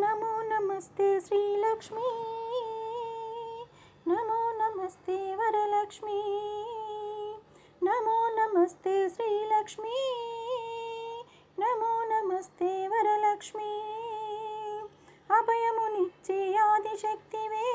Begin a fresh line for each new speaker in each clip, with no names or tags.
నమో నమస్తే శ్రీలక్ష్మి. నమో నమస్తే వరలక్ష్మి. నమో నమస్తే శ్రీలక్ష్మి. నమో నమస్తే వరలక్ష్మి. అభయమునిచ్చే ఆదిశక్తివే.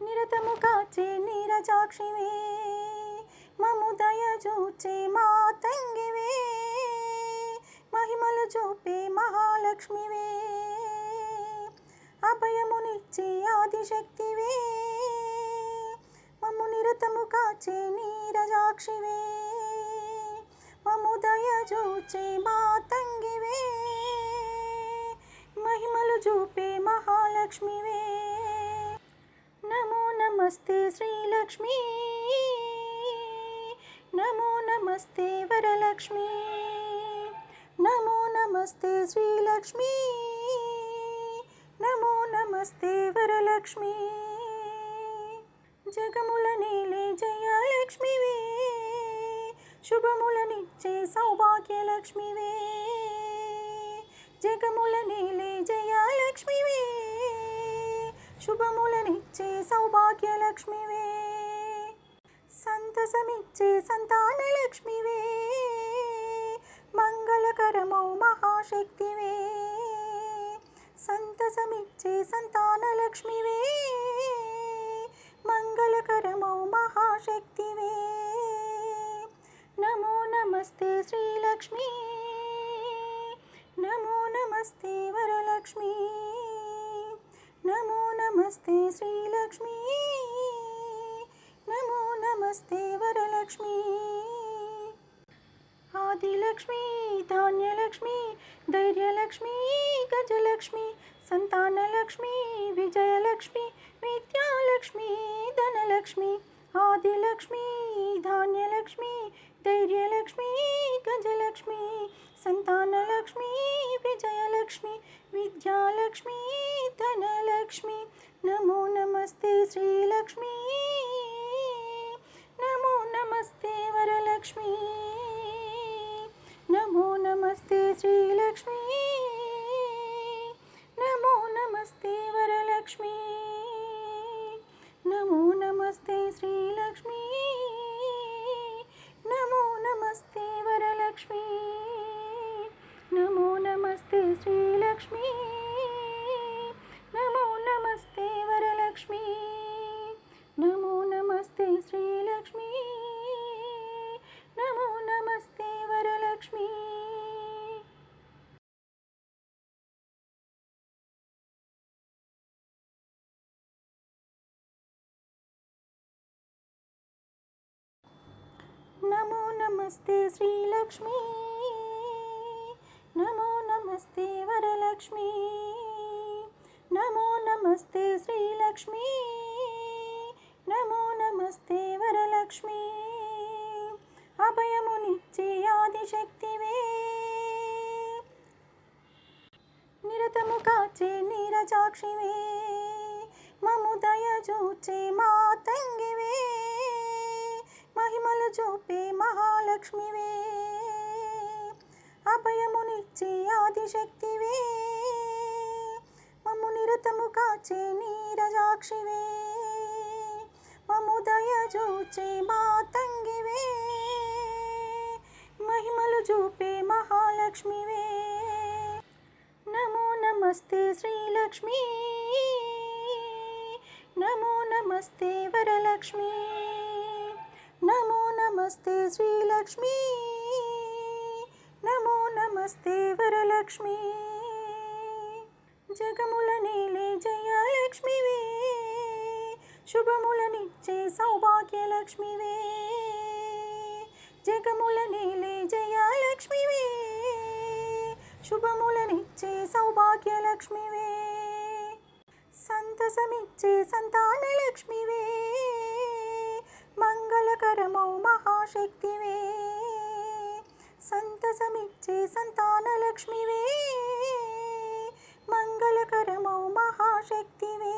నిరతము కాచే నీరజాక్షివే. మముదయ చూచే మాతంగివే మహిమలు చూపే మహాలక్ష్మివే. అభయమునిచ్చే ఆదిశక్తివే. మమ్ము నిరతము కాచే నీరజాక్షివే. మము దయ చూచే మా తంగివే మహిమలు చూపే మహాలక్ష్మివే. నమో నమస్తే శ్రీలక్ష్మి. నమో నమస్తే వరలక్ష్మి. నమో నమస్తే శ్రీలక్ష్మి. నమో నమస్తే వరలక్ష్మి. జగముల నీలే జయలక్ష్మివే. శుభముల నిచ్చే సౌభాగ్యలక్ష్మివే. జగముల నీలే జయలక్ష్మివే. శుభముల నిచ్చే సౌభాగ్యలక్ష్మివే. సంతసమిచ్చే సంతానలక్ష్మివే. మంగళకరమౌ మహాశక్తివే సంతసమిచ్చే సంతానలక్ష్మివే మంగళకరమౌ మహాశక్తివే నమో నమస్తే శ్రీలక్ష్మి నమో నమస్తే వరలక్ష్మి నమో నమస్తే శ్రీలక్ష్మి నమో నమస్తే వరలక్ష్మి आदिलक्ष्मी, धान्यलक्ष्मी, धैर्यलक्ष्मी, गजलक्ष्मी, संतानलक्ष्मी, विजयलक्ष्मी, विद्यालक्ष्मी, धनलक्ष्मी, आदिलक्ष्मी, धान्यलक्ष्मी, धैर्यलक्ष्मी, गजलक्ष्मी, संतानलक्ष्मी, विजयलक्ष्मी, विद्यालक्ष्मी, धनलक्ष्मी। नमो नमस्ते श्रीलक्ष्मी। नमो नमस्ते वरलक्ष्मी। నమో నమస్తే శ్రీలక్ష్మి నమో నమస్తే వరలక్ష్మి నమో నమస్తే శ్రీలక్ష్మి నమస్తే శ్రీలక్ష్మి నమో నమస్తే వరలక్ష్మి నమో నమస్తే శ్రీలక్ష్మి నమో నమస్తే వరలక్ష్మి అభయమునిచ్చే ఆదిశక్తివే నిరతము కాచే నీరజాక్షివే మము దయ చూచే మా తంగివే మహిమలు చూపే మహాలక్ష్మివే. అభయమునిచ్చే ఆదిశక్తివే. మమ్ము నిరతము కాచే నీరజాక్షివే. మము దయ చూచే మా మహిమలు చూపే మహాలక్ష్మివే. నమో నమస్తే శ్రీలక్ష్మీ. నమో నమస్తే వరలక్ష్మీ. నమస్తే శ్రీలక్ష్మి. నమో నమస్తే వరలక్ష్మి. జగముల నీలే జయలక్ష్మివే. శుభములనిచ్చే సౌభాగ్యలక్ష్మివే. జగముల నీలే జయలక్ష్మివే. శుభములనిచ్చే సౌభాగ్యలక్ష్మివే. సంతసమిచ్చే సంతానలక్ష్మివే. సంతకరమౌ మహాశక్తివే. సంతసమిచ్చే సంతానలక్ష్మివే మంగళకరమౌ మహాశక్తివే.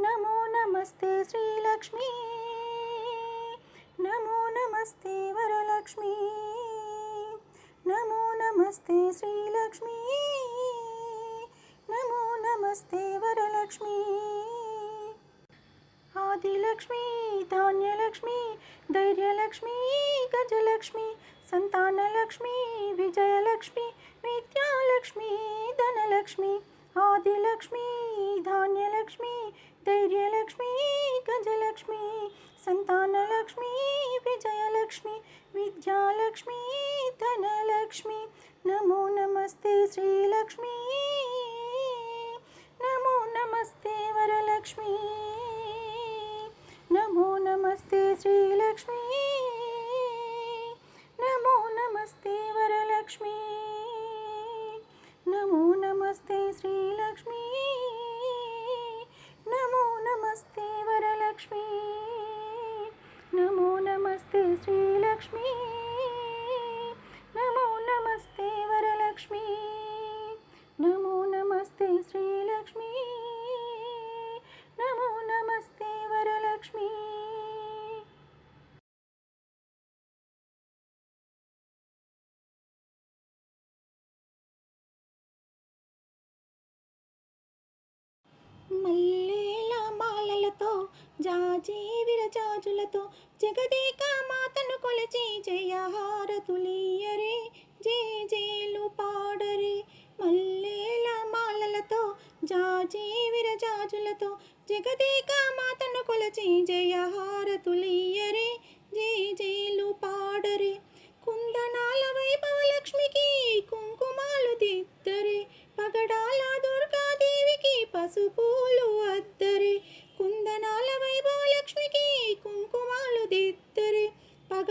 నమో నమస్తే శ్రీలక్ష్మి. నమో నమస్తే వరలక్ష్మి. నమో నమస్తే శ్రీలక్ష్మి. నమో నమస్తే వరలక్ష్మీ. आदिलक्ष्मी, धान्यलक्ष्मी, धैर्यलक्ष्मी, गजलक्ष्मी, संतानलक्ष्मी, विजयलक्ष्मी, विद्यालक्ष्मी, धनलक्ष्मी, आदिलक्ष्मी, धान्यलक्ष्मी, धैर्यलक्ष्मी, गजलक्ष्मी, संतानलक्ष्मी, विजयलक्ष्मी, विद्यालक्ष्मी, धनलक्ष्मी। नमो नमस्ते श्रीलक्ष्मी। नमो नमस्ते वरलक्ष्मी। నమో నమస్తే శ్రీలక్ష్మి నమో నమస్తే వరలక్ష్మి నమో నమస్తే శ్రీలక్ష్మి నమో నమస్తే వరలక్ష్మి నమో నమస్తే శ్రీలక్ష్మి మల్లేల మాలలతో జాజీ విరజాజులతో జగదేక మాతను కొలచి జయహారతులియరే జే జేలు పాడరే. మల్లేల మాలలతో జాజీ విరజాజులతో జగదేక మాతను కొలచి జయహారతులియరే జే జే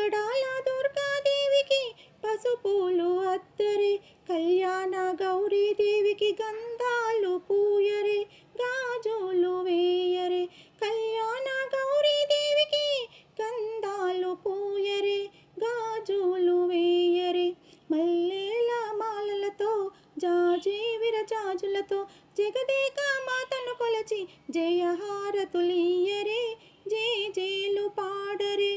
పగడాల దుర్గాదేవికి పసుపులు అద్దరే కళ్యాణ గౌరీదేవికి గంధాలు పూయరే గాజులు వేయరే కళ్యాణ గౌరీదేవికి గంధాలు పూయరే గాజులు వేయరే. మల్లెల మాలలతో జాజీ విరజాజులతో జగదేక మాతను కొలచి జయహారతులియరే జే జేలు పాడరే.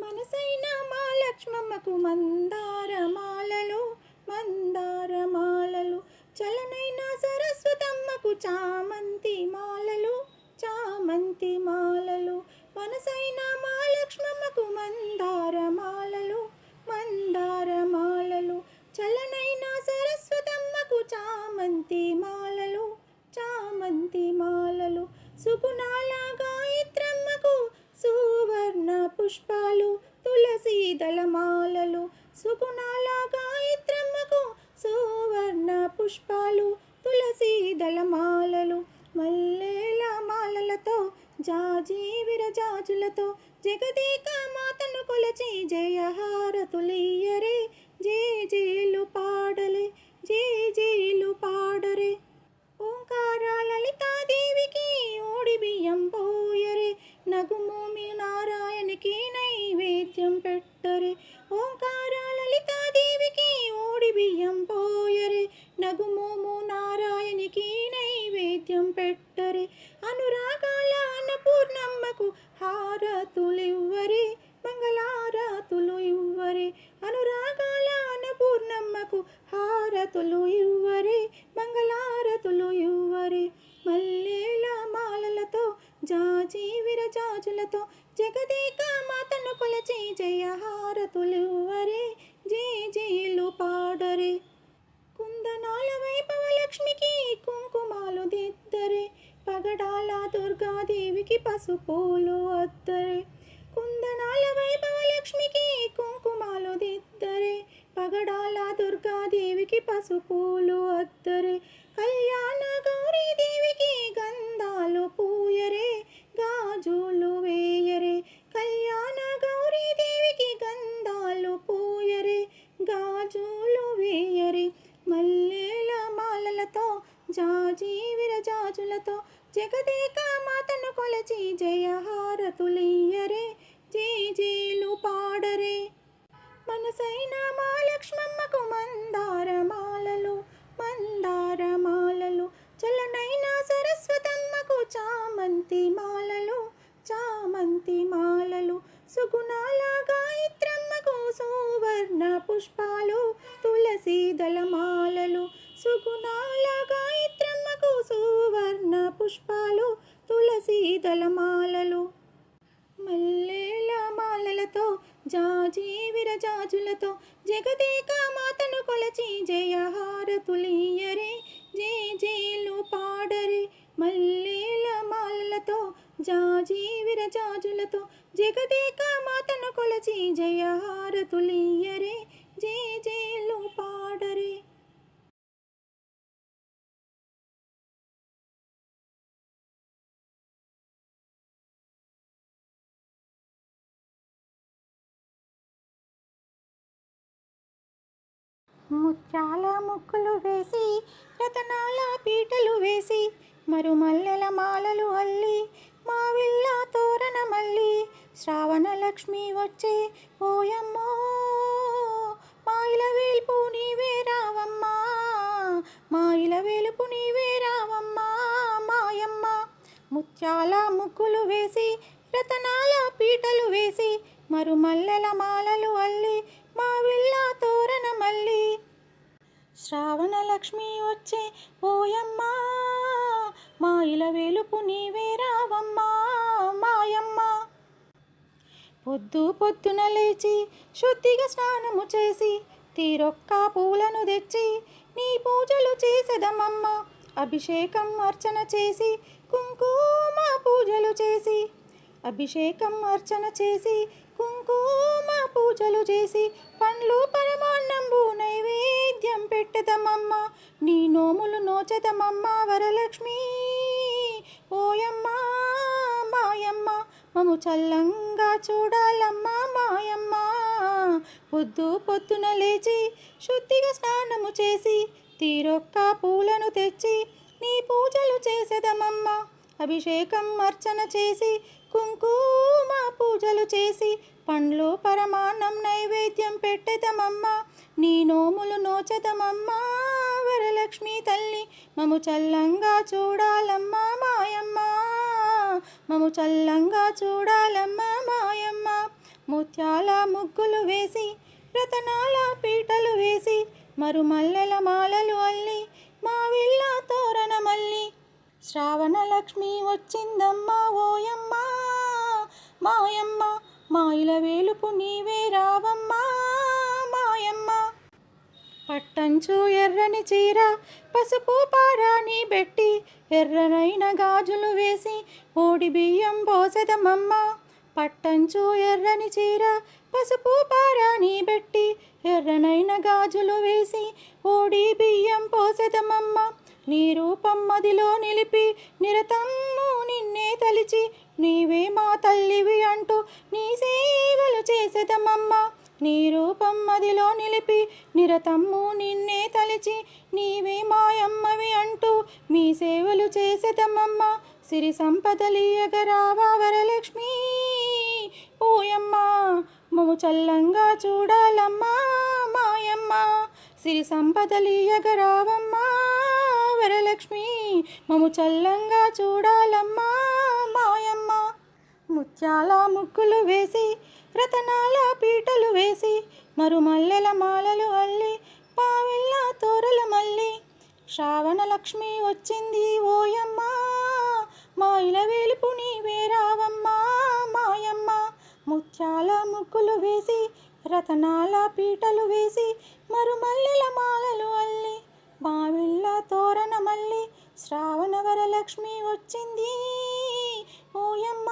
మనసైన మా లక్ష్మమ్మకు మందార మాలలు మందార మాలలు చలనైన సరస్వతమ్మకు చామంతి మాలలు చామంతి మాలలు మనసైన మా లక్ష్మమ్మకు మందార మాలలు మందార మాలలు చలనైన సరస్వతమ్మకు చామంతి మాలలు చామంతి మాలలు సుగుణాల గాయత్రమ్మకు సువర్ణ పుష్పాలు తులసి దళమాలలు సుగుణాల గాయత్రమ్మకు సువర్ణ పుష్పాలు తులసి దళమాలలు మల్లెల మాలలతో జాజీ విరజాజులతో జగది నగుమోము నారాయణికి నైవేద్యం పెట్టరే. అనురాగాల అన్నపూర్ణమ్మకు హారతులు ఇవ్వరే మంగళారతులు ఇవ్వరే. అనురాగాల అన్నపూర్ణమ్మకు హారతులు ఇవ్వరే. మంగళారతులు ఇవ్వరే. మల్లేల మాలలతో జాజీ విరజాజులతో జగదేక మాతను కొలచి జయ హారతులు ఇవ్వరే జే జేలు పాడరే. కుందనాల వైభవలక్ష్మికి కుంకుమాలు దిద్దరే పగడాల దుర్గాదేవికి పసుపులు అద్దరే కుందనాల వైభవలక్ష్మికి కుంకుమాలు దిద్దరే పగడాల దుర్గాదేవికి పసుపులు అద్దరే కళ్యాణ గౌరీదేవికి గంధాలు పూయరే గాజులు వేయరే. కళ్యాణ గౌరీదేవికి గంధాలు పూయరే గాజులు వేయరే. జాజీ విరజాజులతో జగదేక మాతను కొలచి జయహారతులయ్యరే. జీజీలు జేలు పాడరే. మనసైన మా లక్ష్మమ్మకు మందార మాలలు మందార మాలలు చలనైన సరస్వతమ్మకు చామంతి మాలలు చామంతి మాలలు సుగుణాల కోసం సువర్ణ పుష్పాలు తులసి దళమాలలు సుగుణాల గాయత్రమ్మకు సువర్ణ పుష్పాలు తులసి దళమాలలు. మల్లెల మాలలతో జాజి విరజాజులతో జగదేక మాతను కొలచి జయహారతులియరే జే జేలు పాడరే. మల్లెల మాలలతో జాజీ విరజాజులతో జగదేక మాతను కొలచి జయహారతులియరే జయ జేలు పాడరే. ముత్యాల ముక్కులు వేసి రతనాల పీటలు వేసి మరుమల్లెల మాలలు అల్లి మావిల్ల తోరణ మళ్ళీ శ్రావణ లక్ష్మి వచ్చే. పోయమ్మో మాయిల వేల్పు నీవే రావమ్మా మాయిల వేలుపు నీవే రావమ్మా మాయమ్మ. ముత్యాల ముగ్గులు వేసి రతనాల పీటలు వేసి మరుమల్లెల మాలలు అల్లి మా విల్లా తోరణ మళ్ళీ. శ్రావణ లక్ష్మి వచ్చే. పోయమ్మా మా ఇల వెలుపు నీవే రావమ్మా మాయమ్మ. పొద్దు పొద్దున లేచి శుద్ధిగా స్నానము చేసి తీరొక్క పూలను తెచ్చి నీ పూజలు చేసేదమ్మమ్మ. అభిషేకం అర్చన చేసి కుంకుమ పూజలు చేసి అభిషేకం అర్చన చేసి కుంకుమ పూజలు చేసి పండ్లు పరమాన్నంబు నైవేద్యం పెట్టదమమ్మ నీ నోములు నోచదమమ్మ వరలక్ష్మి. ఓయమ్మా మాయమ్మ మము చల్లంగా చూడాలమ్మా మాయమ్మ. పొద్దు పొద్దున లేచి శుద్ధిగా స్నానము చేసి తీరొక్క పూలను తెచ్చి నీ పూజలు చేసేదమమ్మ అభిషేకం అర్చన చేసి కుంకుమ పూజలు చేసి పండ్లు పరమాన్నం నైవేద్యం పెట్టదమమ్మ నీ నోములు నోచదమమ్మ వరలక్ష్మి తల్లి మము చల్లంగా చూడాలమ్మా మాయమ్మ. మము చల్లంగా చూడాలమ్మా మాయమ్మ. ముత్యాల ముగ్గులు వేసి రతనాల పీటలు వేసి మరుమల్లెల మాలలు అల్లి మా విల్ల తోరణ మల్లి. శ్రావణ లక్ష్మి వచ్చిందమ్మా ఓయమ్మా. మాయమ్మ మాయిల వేలుపు నీవే రావమ్మా. పట్టంచు ఎర్రని చీర పసుపు పారాని పెట్టి ఎర్రనైన గాజులు వేసి ఓడి బియ్యం పోసెదమమ్మ పట్టంచు ఎర్రని చీర పసుపు పారాని పెట్టి ఎర్రనైన గాజులు వేసి ఓడి బియ్యం పోసెదమమ్మ నీ రూపం మదిలో నిలిపి నిరతమ్ము నిన్నే తలిచి నీవే మా తల్లివి అంటూ నీ సేవలు చేసేదమమ్మ నీ రూపం మదిలో నిలిపి నిరతమ్ము నిన్నే తలిచి నీవే మాయమ్మవి అంటూ మీ సేవలు చేసేదమ్మమ్మ సిరి సంపదలీయగరావా వరలక్ష్మి. ఓయమ్మ మము చల్లంగా చూడాలమ్మా మాయమ్మ. సిరి సంపదలీయగరావమ్మా వరలక్ష్మి మము చల్లంగా చూడాలమ్మా మాయమ్మ. ముత్యాల ముక్కులు వేసి రతనాల పీటలు వేసి మరుమల్లెల మాలలు అల్లి పావెల్ల తోరల మల్లి. శ్రావణ లక్ష్మి వచ్చింది ఓయమ్మ మా ఇల వేలుపు మాయమ్మ. ముత్యాల ముక్కులు వేసి రతనాల పీటలు వేసి మరుమల్లెల మాలలు అల్లి మావిళ్ళ తోరణ మల్లి. శ్రావణ వరలక్ష్మి వచ్చింది ఓయమ్మ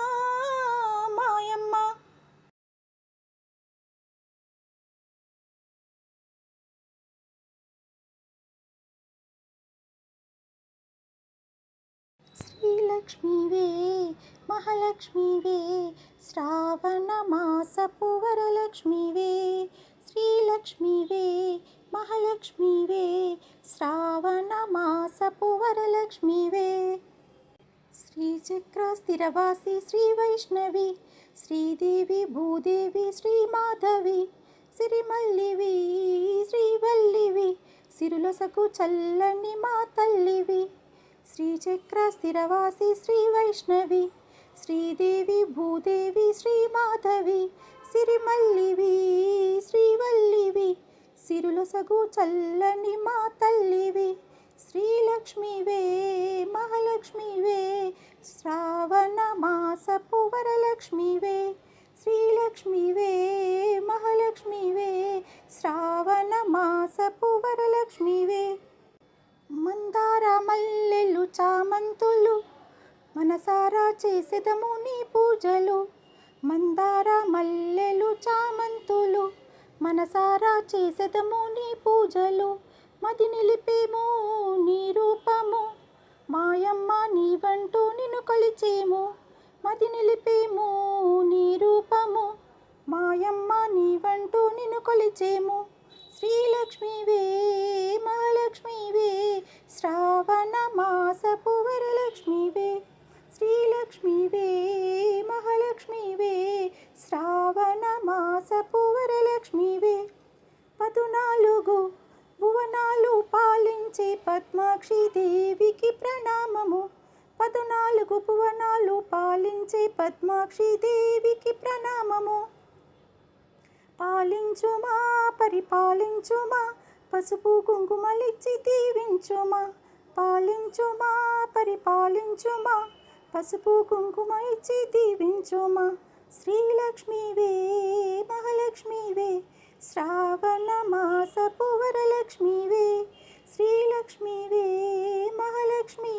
శ్రీలక్ష్మివే మహాలక్ష్మివే శ్రావణ మాసపు వరలక్ష్మీవే శ్రీలక్ష్మివే మహాలక్ష్మివే శ్రావణ మాసపు వరలక్ష్మీవే. శ్రీచక్ర స్థిరవాసి శ్రీ వైష్ణవి శ్రీదేవి భూదేవి శ్రీమాధవి సిరిమల్లివి శ్రీవల్లివి సిరులసకు చల్లని మా తల్లివి. శ్రీచక్ర స్థిరవాసి శ్రీ వైష్ణవి శ్రీదేవి భూదేవి శ్రీమాధవి సిరిమల్లివి శ్రీవల్లివి సిరులొసగు చల్లని మా తల్లివి శ్రీలక్ష్మివే మహాలక్ష్మివే శ్రావణ మాసపు వరలక్ష్మివే శ్రీలక్ష్మివే మహాలక్ష్మివే శ్రావణ మాసపు వరలక్ష్మివే మందార మల్లెలు చామంతులు మనసారా చేసేదము నీ పూజలు. మందార మల్లెలు చామంతులు మనసారా చేసేదము నీ పూజలు. మది నిలిపేము నీ రూపము మాయమ్మ నీవంటూ నిన్ను కొలిచేము. మది నిలిపేము నీ రూపము మాయమ్మ నీవంటూ నిన్ను కొలిచేము. శ్రీలక్ష్మివే మహాలక్ష్మివే శ్రావణ మాసపు వరలక్ష్మివే శ్రీలక్ష్మివే మహాలక్ష్మివే శ్రావణ మాసపు వరలక్ష్మివే పదునాలుగు భువనాలు పాలించే పద్మాక్షి దేవికి ప్రణామము. పదునాలుగు భువనాలు పాలించే పద్మాక్షి దేవికి ప్రణామము. పాలించుమా పరిపాలించుమా పసుపు కుంకుమలిచ్చి దీవించుమా. పాలించుమా పరిపాలించుమా పసుపు కుంకుమ ఇచ్చి దీవించుమా. శ్రీలక్ష్మీవే మహాలక్ష్మీవే శ్రావణ మాసపు వరలక్ష్మీవే శ్రీలక్ష్మీవే మహాలక్ష్మి